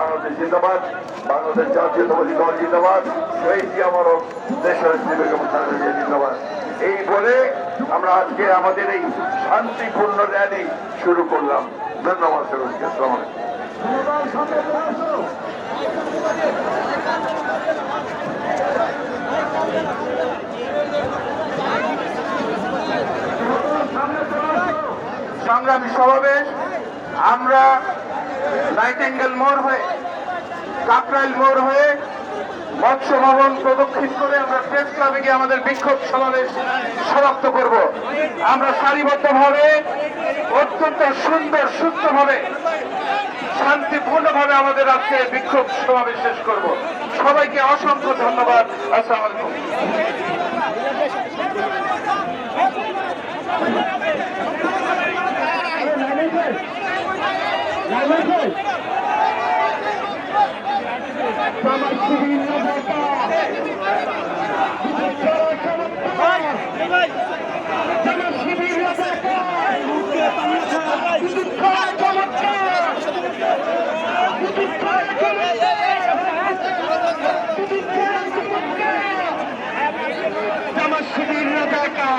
বাংলাদেশ জিন্দাবাদ, বাংলাদেশ জাতীয়তাবাদী দল জিন্দাবাদ, শহীদ জিয়ামরম দেশের জিন্দাবাদ। এই বলে আমরা আজকে আমাদের এই শান্তিপূর্ণ র্যালি শুরু করলাম। ধন্যবাদ সবাইকে আসসালামু সংগ্রামী সমাবেশ, আমরা নাইটেঙ্গেল মোড় হয়ে কাকরাইল মোড় হয়ে মৎস্য ভবন প্রদক্ষিণ করে আমরা প্রেস ক্লাবে গিয়ে আমাদের বিক্ষোভ সমাবেশ সমাপ্ত করব। আমরা সারিবদ্ধভাবে, অত্যন্ত সুন্দর, সুস্থভাবে, শান্তিপূর্ণভাবে আমাদের আজকে বিক্ষোভ সমাবেশ শেষ করব। সবাইকে অসংখ্য ধন্যবাদ। আসসালামু আলাইকুম। জামাত শিবির রাজাকা